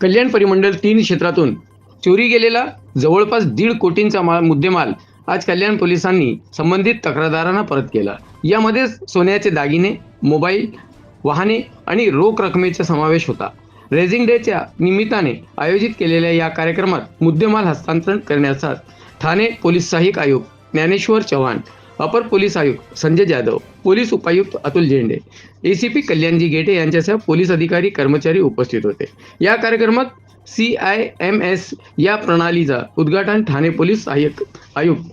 कल्याण परिमंडल तीन क्षेत्रातून चोरी गेलेला जवळपास दीड कोटींचा माल मुद्देमाल आज कल्याण पोलिसांनी संबंधित तक्रारदारांना परत केला. यामध्ये सोन्याचे दागिने मोबाईल वाहने आणि रोख रकमेचा समावेश होता. रेझिंग डेच्या निमित्ताने आयोजित केलेल्या या कार्यक्रमात मुद्देमाल हस्तांतरण करण्याचा ठाणे पोलीस सहाय्यक आयुक्त ज्ञानेश्वर चव्हाण अपर पोलीस आयुक्त संजय जाधव पोलीस उपायुक्त अतुल झेंडे एसीपी कल्याणजी गेटे यांच्यासह पोलीस अधिकारी कर्मचारी उपस्थित होते. या कार्यक्रमात सी आय एम एस या प्रणालीचा उद्घाटन ठाणे पोलीस सहाय्यक आयुक्त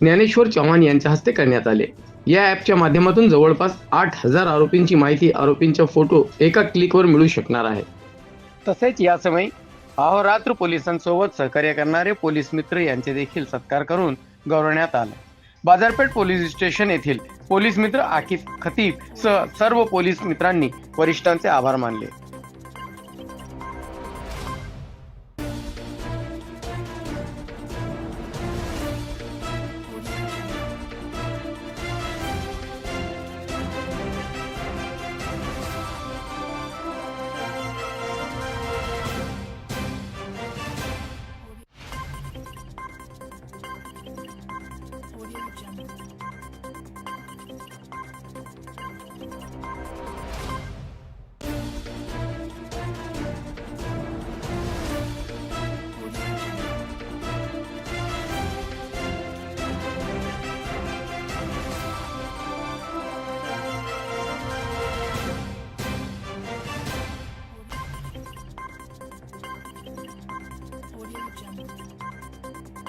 ज्ञानेश्वर चव्हाण यांच्या हस्ते करण्यात आले. या ॲपच्या माध्यमातून जवळपास आठ हजार आरोपींची माहिती आरोपींचा फोटो एका क्लिकवर मिळू शकणार आहे. तसेच यासमयी अहोरात्र पोलिसांसोबत सहकार्य करणारे पोलीस मित्र यांचे देखील सत्कार करून गौरवण्यात आला. बाजारपेठ पोलीस स्टेशन येथील पोलीस मित्र आकिफ खतीब सह सर्व पोलीस मित्रांनी वरिष्ठांचे आभार मानले.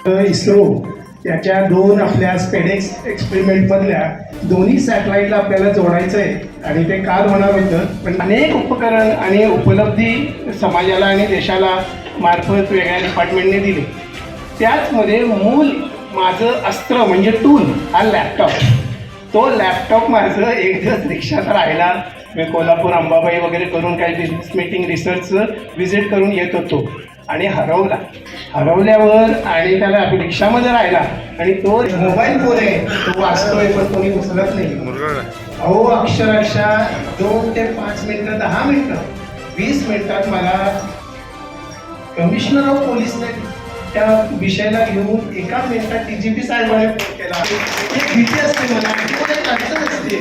इस्रो त्याच्या दोन आपल्या स्पेडेक्स एक्सपेरिमेंटमधल्या दोन्ही सॅटेलाईटला आपल्याला जोडायचं आहे आणि ते काल होणार होतं पण अनेक उपकरण आणि उपलब्धी समाजाला आणि देशाला मार्फत वेगळ्या डिपार्टमेंटने दिली. त्याचमध्ये मूल माझं अस्त्र म्हणजे टूल हा लॅपटॉप तो लॅपटॉप माझं एक दिवस रिक्षात राहिला. मी कोल्हापूर अंबाबाई वगैरे करून काही बिझनेस मीटिंग रिसर्चचं व्हिजिट करून येत होतो. आणि हरवला. हरवल्यावर आणि त्याला रिक्षामध्ये राहिला. आणि तो मोबाईल फोन आहे तो वाचतोय पण कोणी उचलत नाही. अहो अक्षरशः दोन ते पाच मिनिटं दहा मिनिटं वीस मिनिटात मला कमिशनर ऑफ पोलीसने त्या विषयाला घेऊन एका मिनिटात टी जी पी साहेबांनी फोन केला. एक भीती असते मला एक अडचण असते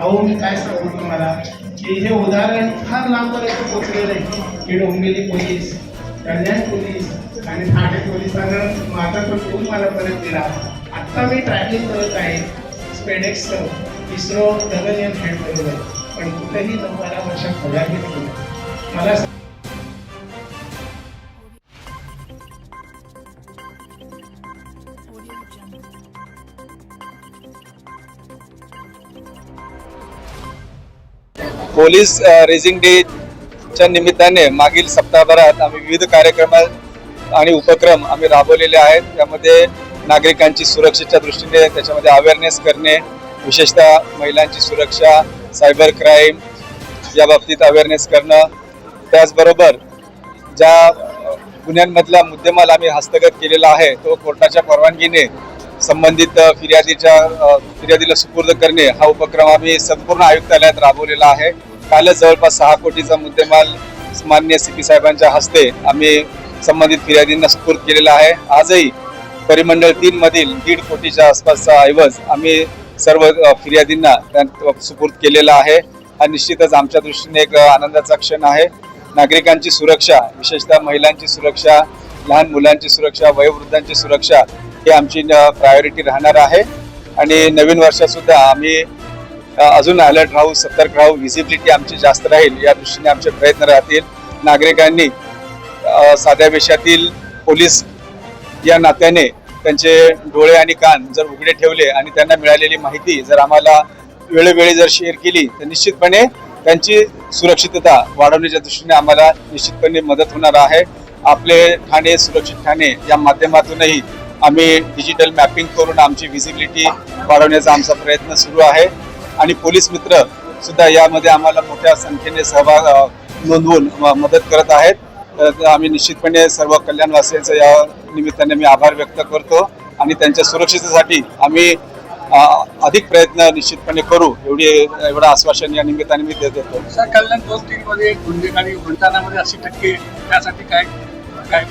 अहो मी काय सांगू तुम्हाला? की हे उदाहरण फार लांबपर्यंत पोचलेलं आहे की डोंबिवली पोलीस कल्याण पोलीस आणि ठाणे पोलिसानं माझा तो फोन मला परत दिला. आत्ता मी ट्रॅव्हलिंग करत आहे. स्पेडेक्सचं इस्रो गगनयान हँड बरोबर पण कुठेही नऊ बारा वर्षात पगार घेतली मला पोलीस रेझिंग डे च्या निमित्ताने मागील सप्ताहभरात आम्ही विविध कार्यक्रम आणि उपक्रम आम्ही राबवलेले आहेत. त्यामध्ये नागरिकांची सुरक्षेच्या दृष्टीने त्याच्यामध्ये अवेअरनेस करणे विशेषतः महिलांची सुरक्षा सायबर क्राईम या बाबतीत अवेअरनेस करणं. त्याचबरोबर ज्या गुन्ह्यांमधला मुद्देमाल आम्ही हस्तगत केलेला आहे तो कोर्टाच्या परवानगीने संबंधित फिर्यादीच्या फिर्यादीला सुपूर्द करणे हा उपक्रम आम्ही संपूर्ण आयुक्तालयात राबवलेला आहे. कालच जवळपास सहा कोटीचा मुद्देमाल मान्य सी पी साहेबांच्या हस्ते आम्ही संबंधित फिर्यादींना सुपूर्द केलेला आहे. आजही परिमंडळ तीन मधील दीड कोटीच्या आसपासचा ऐवज आम्ही सर्व फिर्यादींना त्या- सुपूर्द केलेला आहे. हा निश्चितच आमच्या दृष्टीने एक आनंदाचा क्षण आहे. नागरिकांची सुरक्षा विशेषतः महिलांची सुरक्षा लहान मुलांची सुरक्षा वयोवृद्धांची सुरक्षा ही आमची प्रायोरिटी राहणार आहे. आणि नवीन वर्षात सुद्धा आम्ही अजून अलर्ट राहू सतर्क राहू व्हिजिबिलिटी आमची जास्त राहील या दृष्टीने आमचे प्रयत्न राहतील. नागरिकांनी साध्या वेशातील पोलीस या नात्याने त्यांचे डोळे आणि कान जर उघडे ठेवले आणि त्यांना मिळालेली माहिती जर आम्हाला वेळोवेळी जर शेअर केली तर निश्चितपणे त्यांची सुरक्षितता वाढवण्याच्या दृष्टीने आम्हाला निश्चितपणे मदत होणार आहे. आपले ठाणे सुरक्षित ठाणे या माध्यमातूनही आम्ही डिजिटल मॅपिंग करून आमची व्हिजिबिलिटी वाढवण्याचा आमचा प्रयत्न सुरू आहे. आणि पोलीस मित्र सुद्धा यामध्ये आम्हाला मोठ्या संख्येने सहभाग नोंदवून म- मदत करत आहेत. तर आम्ही निश्चितपणे सर्व कल्याणवासियांचा या निमित्ताने मी आभार व्यक्त करतो आणि त्यांच्या सुरक्षितेसाठी आम्ही अधिक प्रयत्न निश्चितपणे करू एवढी एवढं आश्वासन या निमित्ताने मी देत. होतो सर कल्याण दोन तीन मध्ये गुन्हेगारी घोटाळ्यामध्ये अशी टक्के त्यासाठी काय काय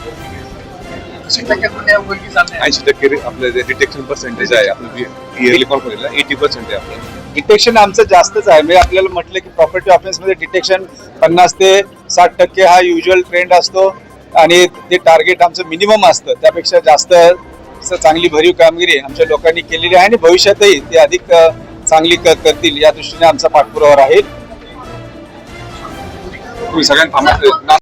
ऐंशी टक्के आपलं जे डिटेक्शन पर्सेंटेज आहे आपलं इयरली एटी पर्सेंट आहे आपलं. डिटेक्शन आमचं जास्तच आहे. म्हणजे आपल्याला म्हटलं की प्रॉपर्टी ऑफेन्समध्ये डिटेक्शन पन्नास ते साठ टक्के हा युजल ट्रेंड असतो. आणि ते टार्गेट आमचं मिनिमम असतं. त्यापेक्षा जास्त चांगली भरीव कामगिरी आमच्या लोकांनी केलेली आहे आणि भविष्यातही ते अधिक चांगली करतील. या दृष्टीने आमचा पाठपुरावा राहील. तुम्ही सगळ्यांना